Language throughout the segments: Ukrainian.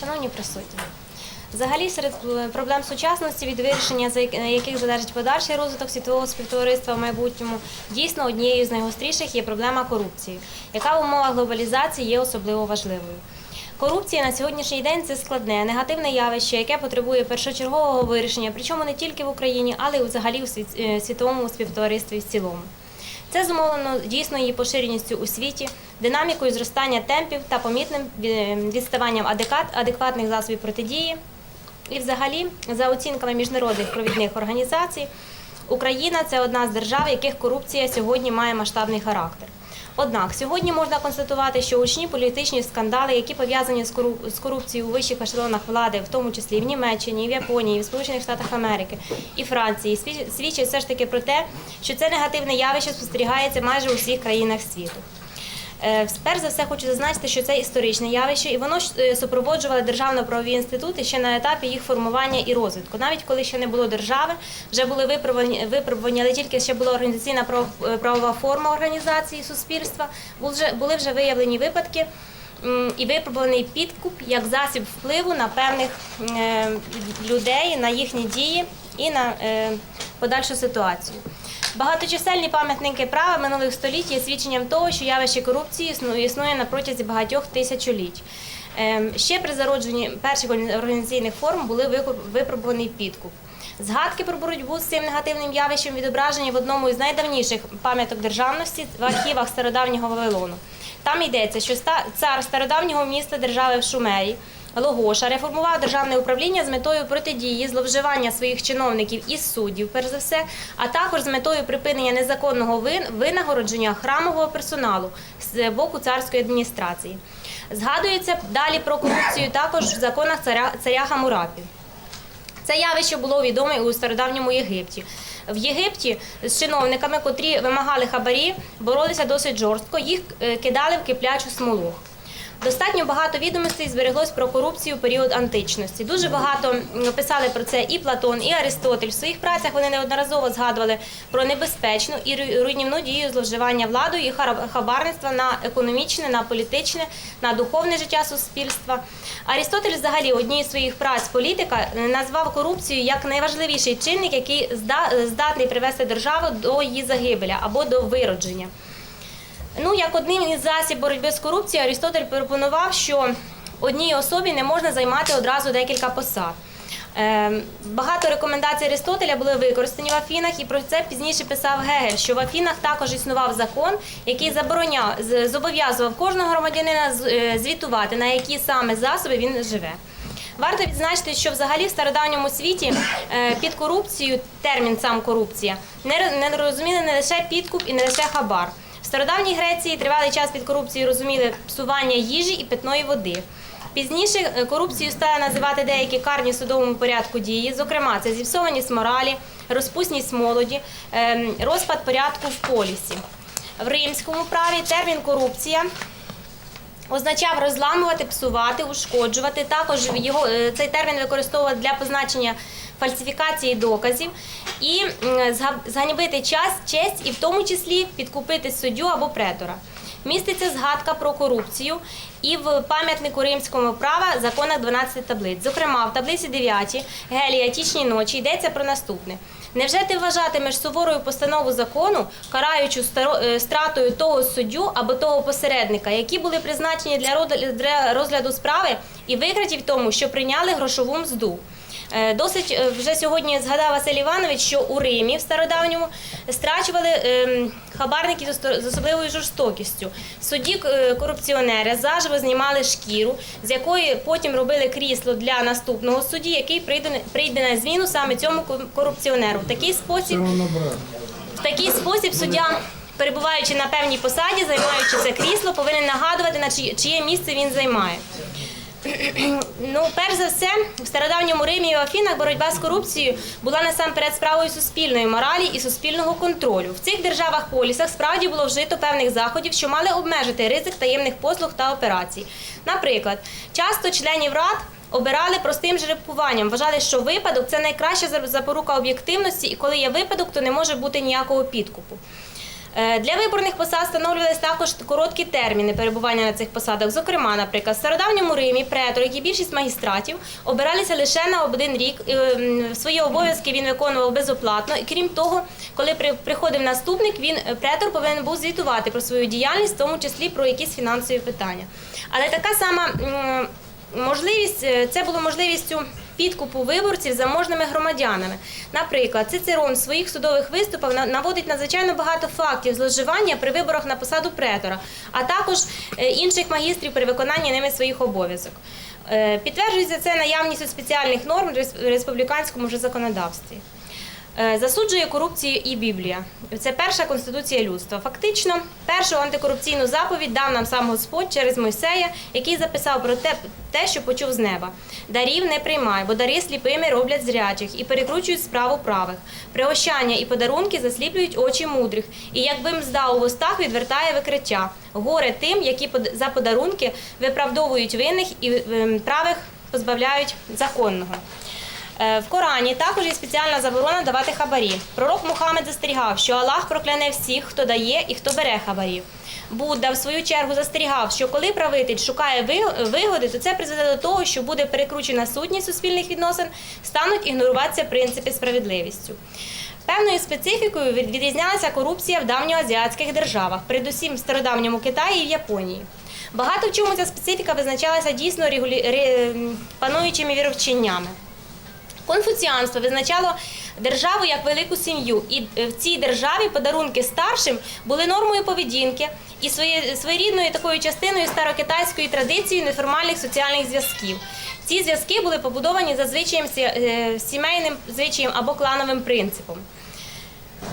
Шановні присутні, взагалі серед е, проблем сучасності, від вирішення за яких залежить подальший розвиток світового співтовариства в майбутньому, дійсно однією з найгостріших є проблема корупції, яка в умовах глобалізації є особливо важливою. Корупція на сьогоднішній день це складне, негативне явище, яке потребує першочергового вирішення, причому не тільки в Україні, але й взагалі у е, світовому співтоваристві в цілому. Це зумовлено дійсно її поширеністю у світі, динамікою зростання темпів та помітним е, відставанням адекват- адекватних засобів протидії. І, взагалі, за оцінками міжнародних провідних організацій, Україна це одна з держав, яких корупція сьогодні має масштабний характер. Однак сьогодні можна констатувати, що гучні політичні скандали, які пов'язані з кору- з корупцією у вищих ешелонах влади, в тому числі в Німеччині, в Японії, в Сполучених Штатах Америки, і Франції, сві- свідчать все ж таки про те, що це негативне явище спостерігається майже у всіх країнах світу. Е, Перш за все хочу зазначити, що це історичне явище, і воно е, супроводжувало державно-правові інститути ще на етапі їх формування і розвитку. Навіть коли ще не було держави, вже були випробувані але тільки ще була організаційна е, правова форма організації суспільства. Були вже, виявлені випадки. І випробуваний підкуп як засіб впливу на певних людей, на їхні дії і на подальшу ситуацію. Багаточисельні пам'ятники права минулих століть є свідченням того, що явище корупції існує, на протязі багатьох тисячоліть. Ем, Ще при зародженні перших організаційних форм були випробуваний підкуп. Згадки про боротьбу з цим негативним явищем відображені в одному із найдавніших пам'яток державності в архівах стародавнього Вавилону. Там йдеться, що цар стародавнього міста держави в Шумері Логоша реформував державне управління з метою протидії зловживання своїх чиновників і суддів, перш за все, а також з метою припинення незаконного вин- винагородження храмового персоналу з боку царської адміністрації. Згадується далі про корупцію також в законах царя, царя Хамурапі. Це явище було відоме у стародавньому Єгипті. В Єгипті з чиновниками, котрі вимагали хабарі, боролися досить жорстко, їх е, кидали в киплячу смолу. Достатньо багато відомостей збереглось про корупцію в період античності. Дуже багато писали про це і Платон, і Аристотель. В своїх працях вони неодноразово згадували про небезпечну і руйнівну дію зловживання владою і хабарництва на економічне, на політичне, на духовне життя суспільства. Аристотель, взагалі, одній з своїх праць політика назвав корупцію як найважливіший чинник, який зда- здатний привести державу до її загибеля або до виродження. Ну, як одним із засіб боротьби з корупцією, Арістотель пропонував, що одній особі не можна займати одразу декілька посад. Ем, Багато рекомендацій Аристотеля були використані в Афінах, і про це пізніше писав Гегель, що в Афінах також існував закон, який забороняв, зобов'язував кожного громадянина е, звітувати, на які саме засоби він живе. Варто відзначити, що взагалі в стародавньому світі е, під корупцією термін сам корупція не розуміли не лише підкуп і не лише хабар. Стародавній Греції тривалий час під корупцією розуміли псування їжі і питної води. Пізніше е, корупцією стали називати деякі карні судовому порядку дії, зокрема, це зіпсованість моралі, розпусність молоді, ем, розпад порядку в полісі. В римському праві термін корупція означав розламувати, псувати, ушкоджувати. Також його е, цей термін використовували для позначення фальсифікації доказів і зганьбити час, честь і в тому числі підкупити суддю або претора. Міститься згадка про корупцію і в пам'ятнику римського права законах 12 таблиць. Зокрема, в таблиці 9 Гелія тічні ночі йдеться про наступне. Невже ти вважатимеш суворою постанову закону, караючу е, стратою того суддю або того посередника, які були призначені для розгляду справи і викриті в тому, що прийняли грошову мзду? Е, Досить е, вже сьогодні згадав Василь Іванович, що у Римі в стародавньому страчували ем, хабарників з особливою жорстокістю. Судді е, корупціонери заживо знімали шкіру, з якої потім робили крісло для наступного судді, який прийде, на зміну саме цьому корупціонеру. В такий спосіб в такий спосіб суддя, перебуваючи на певній посаді, займаючи це крісло, повинен нагадувати, на чиє місце він займає. Ну, перш за все, в стародавньому Римі і Афінах боротьба з корупцією була насамперед справою суспільної моралі і суспільного контролю. В цих державах полісах справді було вжито певних заходів, що мали обмежити ризик таємних послуг та операцій. Наприклад, часто членів рад. Обирали простим жеребкуванням, вважали, що випадок це найкраща запорука об'єктивності, і коли є випадок, то не може бути ніякого підкупу. Е, Для виборних посад встановлювалися також короткі терміни перебування на цих посадах. Зокрема, наприклад, в стародавньому Римі претор, як і більшість магістратів, обиралися лише на один рік. Е, Свої обов'язки він виконував безоплатно. І крім того, коли при- приходив наступник, він е, претор повинен був звітувати про свою діяльність, в тому числі про якісь фінансові питання. Але така сама можливість е, це було можливістю підкупу виборців заможними громадянами. Наприклад, Цицерон в своїх судових виступах наводить надзвичайно багато фактів зловживання при виборах на посаду претора, а також е, інших магістрів при виконанні ними своїх обов'язок. Е, Підтверджується це наявністю спеціальних норм в республіканському вже законодавстві. Е, Засуджує корупцію і Біблія. Це перша конституція людства. Фактично, першу антикорупційну заповідь дав нам сам Господь через Мойсея, який записав про те, те, що почув з неба. Дарів не приймай, бо дари сліпими роблять зрячих і перекручують справу правих. Пригощання і подарунки засліплюють очі мудрих, і якби мзда у вустах відвертає викриття. Горе тим, які за подарунки виправдовують винних і ем, правих позбавляють законного. Е, В Корані також є спеціальна заборона давати хабарі. Пророк Мухаммед застерігав, що Аллах прокляне всіх, хто дає і хто бере хабарів. Будда в свою чергу застерігав, що коли правитель шукає вигоди, то це призведе до того, що буде перекручена сутність суспільних відносин, стануть ігноруватися принципи справедливістю. Певною специфікою від- відрізнялася корупція в давньоазіатських державах, передусім в стародавньому Китаї і в Японії. Багато в чому ця специфіка визначалася дійсно регулі... ре- пануючими віровченнями. Конфуціанство визначало державу як велику сім'ю, і е, в цій державі подарунки старшим були нормою поведінки і своє- своєрідною такою частиною старокитайської традиції неформальних соціальних зв'язків. Ці зв'язки були побудовані за звичаєм е, сімейним звичаєм або клановим принципом.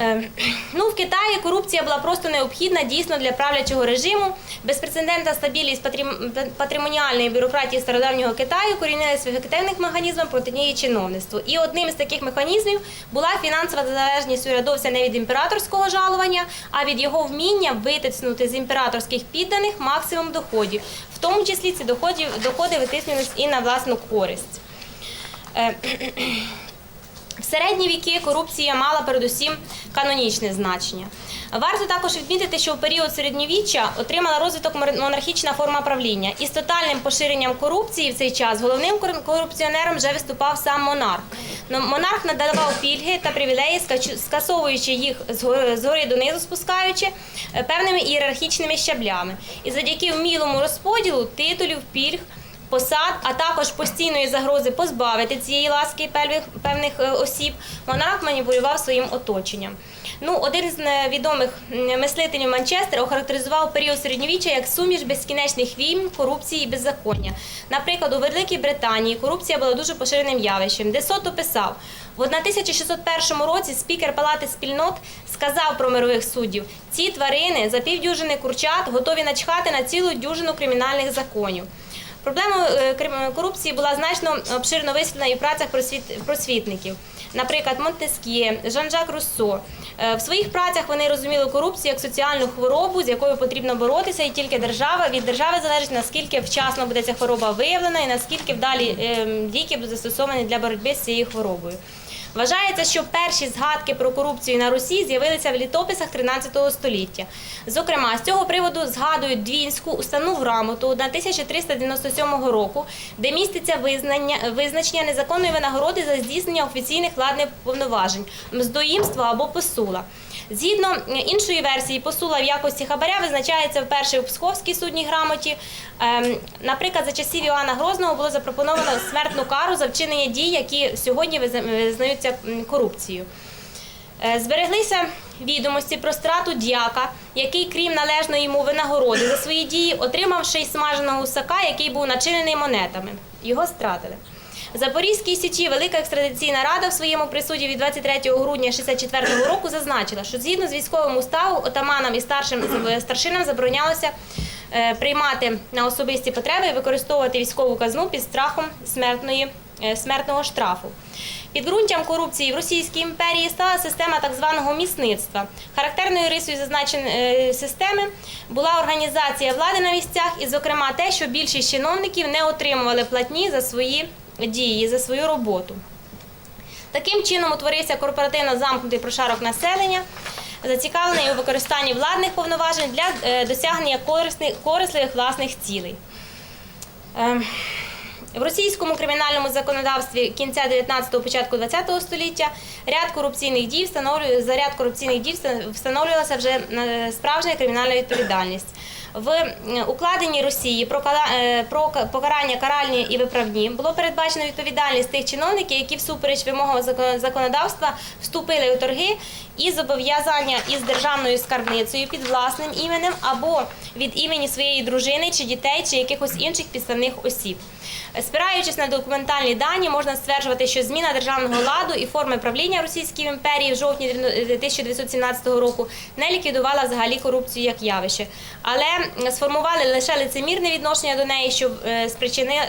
Е, Ну, в Китаї корупція була просто необхідна дійсно для правлячого режиму. Безпрецедентна стабільність патримоніальної бюрократії стародавнього Китаю корінилася в ефективних механізмах протидії чиновництву. І одним з таких механізмів була фінансова залежність урядовця не від імператорського жалування, а від його вміння витиснути з імператорських підданих максимум доходів. В тому числі ці доходи, витиснювалися і на власну користь. В середні віки корупція мала передусім канонічне значення. Варто також відмітити, що в період середньовіччя отримала розвиток монархічна форма правління. І з тотальним поширенням корупції в цей час головним кор- корупціонером вже виступав сам монарх. Монарх надавав пільги та привілеї, скасовуючи їх згори донизу, спускаючи е, певними ієрархічними щаблями. І завдяки вмілому розподілу титулів, пільг посад, а також постійної загрози позбавити цієї ласки певних, е, осіб, монарх маніпулював своїм оточенням. Ну, один з відомих мислителів Манчестера охарактеризував період середньовіччя як суміш безкінечних війн, корупції і беззаконня. Наприклад, у Великій Британії корупція була дуже поширеним явищем. Де Десото писав, в 1601 році спікер Палати спільнот сказав про мирових суддів: ці тварини за півдюжини курчат готові начхати на цілу дюжину кримінальних законів. Проблема е, крим- корупції була значно обширно висвітлена і в працях просвіт- просвітників. Наприклад, Монтескє, Жан-Жак Руссо. Е, В своїх працях вони розуміли корупцію як соціальну хворобу, з якою потрібно боротися, і тільки держава від держави залежить наскільки вчасно буде ця хвороба виявлена і наскільки вдалі е, ліки будуть застосовані для боротьби з цією хворобою. Вважається, що перші згадки про корупцію на Русі з'явилися в літописах 13 століття. Зокрема, з цього приводу згадують Двінську уставну грамоту 1397 року, де міститься визнання, визначення незаконної винагороди за здійснення офіційних владних повноважень, мздоїмства або посула. Згідно е, іншої версії, посула в якості хабаря визначається вперше у Псковській судній грамоті. Ем, Наприклад, за часів Іоанна Грозного було запропоновано смертну кару за вчинення дій, які сьогодні визнаються корупцією. Е, Збереглися відомості про страту дяка, який, крім належної йому винагороди за свої дії, отримав ще й смаженого гусака, який був начинений монетами. Його стратили. Запорізькій січі Велика екстрадиційна рада в своєму присуді від 23 грудня 64 року зазначила, що згідно з військовим уставом отаманам і старшим старшинам заборонялося е, приймати на особисті потреби і використовувати військову казну під страхом смертної, е, смертного штрафу. Підґрунтям корупції в Російській імперії стала система так званого місництва. Характерною рисою зазначеної системи була організація влади на місцях, і, зокрема, те, що більшість чиновників не отримували платні за свої дії, за свою роботу. Таким чином утворився корпоративно замкнутий прошарок населення. зацікавлений у використанні владних повноважень для е, досягнення корисних, власних цілей. Ем, В російському кримінальному законодавстві кінця 19-го, початку 20-го століття ряд корупційних дій встановлює за ряд корупційних дій встановлювалася вже е, справжня кримінальна відповідальність. В е, укладенні Росії про е, про покарання каральні і виправні було передбачено відповідальність тих чиновників, які всупереч вимогам закон- законодавства вступили у торги і зобов'язання із державною скарбницею під власним іменем або від імені своєї дружини чи дітей, чи якихось інших підставних осіб. Спираючись на документальні дані, можна стверджувати, що зміна державного ладу і форми правління Російської імперії в жовтні 1917 року не ліквідувала взагалі корупцію як явище, але сформували лише лицемірне відношення до неї, що е,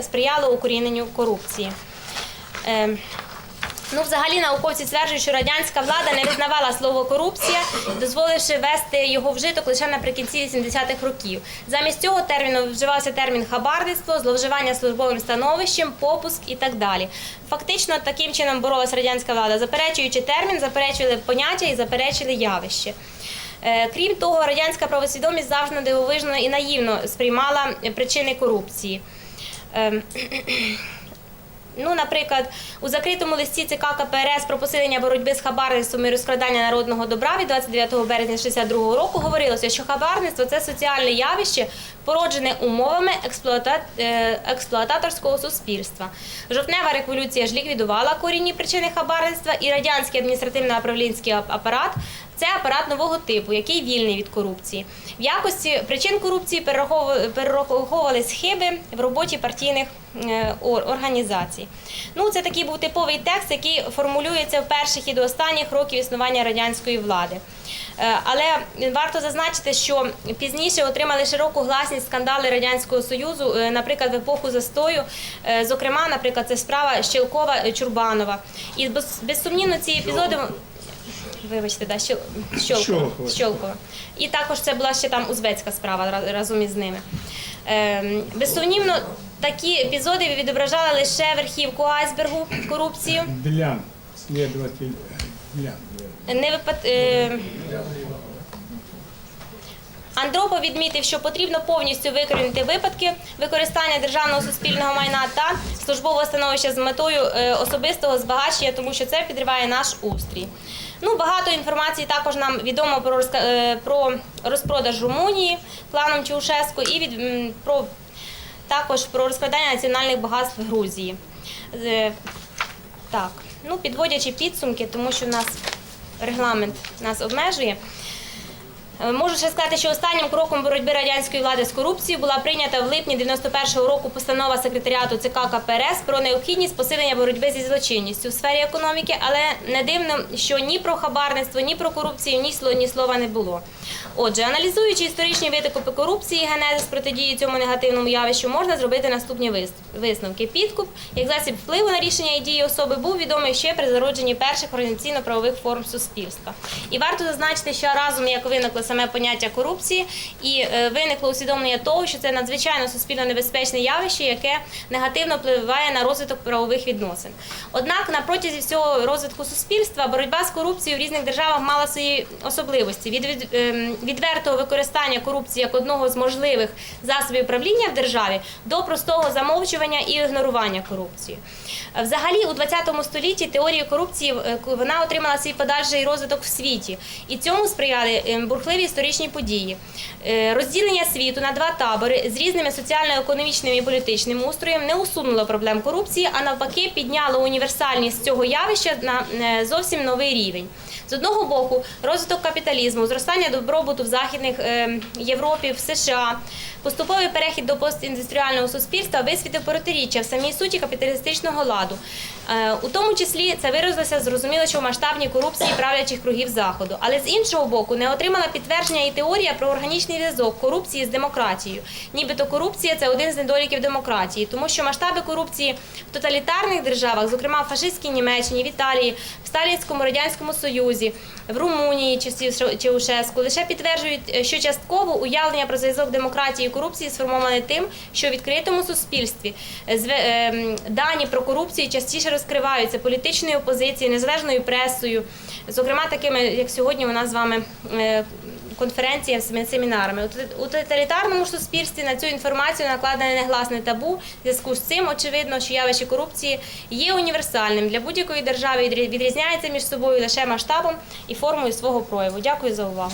сприяло укоріненню корупції. Ем, Ну, взагалі, науковці стверджують, що радянська влада не визнавала слово корупція, дозволивши ввести його вжиток лише наприкінці 80-х років. Замість цього терміну вживався термін хабарництво, зловживання службовим становищем, попуск і так далі. Фактично, таким чином боролася радянська влада, заперечуючи термін, заперечували поняття і заперечили явище. Е, Крім того, радянська правосвідомість завжди дивовижно і наївно сприймала причини корупції. Ем, Ну, наприклад, у закритому листі ЦК КПРС про посилення боротьби з хабарництвом і розкрадання народного добра від 29 березня 62 року говорилося, що хабарництво це соціальне явище, породжене умовами е, експлуататорського суспільства. Жовтнева революція ж ліквідувала корінні причини хабарництва, і радянський адміністративно-управлінський апарат це апарат нового типу, який вільний від корупції. В якості причин корупції перерахову- перераховувались хиби в роботі партійних е, організацій. Ну, це такий був типовий текст, який формулюється в перших і до останніх років існування радянської влади. Е, Але варто зазначити, що пізніше отримали широку гласність скандали радянського союзу, е, наприклад, в епоху застою. Зокрема, наприклад, це справа Щелкова Чурбанова. І безсумнівно ці епізоди. Вибачте, да. Щолкова. Щолкова. І також це була ще там узбецька справа разом із ними. Ем, безсумнівно, такі епізоди відображали лише верхівку айсбергу корупцію. Не випад... е, Андропов відмітив, що потрібно повністю викорінити випадки використання державного суспільного майна та службового становища з метою е, особистого збагачення, тому що це підриває наш устрій. Ну, багато інформації також нам відомо про, е, про розпродаж Румунії кланом Чаушеску і від, про, також про розкрадання національних багатств Грузії. Е, Так, ну підводячи підсумки, тому що в нас регламент нас обмежує. Е, Можу ще сказати, що останнім кроком боротьби радянської влади з корупцією була прийнята в липні 91-го року постанова секретаріату ЦК КПРС про необхідність посилення боротьби зі злочинністю в сфері економіки, але не дивно, що ні про хабарництво, ні про корупцію, ні слова, ні слова не було. Отже, аналізуючи історичні витоки корупції, генезис протидії цьому негативному явищу, можна зробити наступні висновки. Підкуп як засіб впливу на рішення і дії особи був відомий ще при зародженні перших організаційно-правових форм суспільства. І варто зазначити, що разом як виникло саме поняття корупції, і е, виникло усвідомлення того, що це надзвичайно суспільно небезпечне явище, яке негативно впливає на розвиток правових відносин. Однак на протязі всього розвитку суспільства боротьба з корупцією в різних державах мала свої особливості від, ем, відвертого використання корупції як одного з можливих засобів правління в державі до простого замовчування і ігнорування корупції. Взагалі, у 20 столітті теорія корупції е, вона отримала свій подальший розвиток в світі, і цьому сприяли е, бурхливі історичні події. Е, Розділення світу на два табори з різними соціально-економічними і політичним устроєм не усунуло проблем корупції, а навпаки, підняло універсальність цього явища на е, зовсім новий рівень. З одного боку, розвиток капіталізму, зростання добробуту в західних е, Європі, в США, поступовий перехід до постіндустріального суспільства висвітив протиріччя в самій суті капіталістичного ладу. Е, у тому числі це виразилося зрозуміло, що в масштабній корупції правлячих кругів заходу. Але з іншого боку, не отримала підтвердження і теорія про органічний зв'язок корупції з демократією. Нібито корупція це один з недоліків демократії, тому що масштаби корупції в тоталітарних державах, зокрема в фашистській Німеччині, в Італії, в Сталінському радянському Союзі. Союзі, в Румунії чи в Чаушеску лише підтверджують, е, що частково уявлення про зв'язок демократії і корупції сформоване тим, що в відкритому суспільстві е, е, дані про корупцію частіше розкриваються політичною опозицією, незалежною пресою, зокрема такими, як сьогодні у нас з вами. Конференціями, семінарами у тоталітарному суспільстві на цю інформацію накладене негласне табу. Зв'язку з цим очевидно, що явище корупції є універсальним для будь-якої держави і відрізняється між собою лише масштабом і формою свого прояву. Дякую за увагу.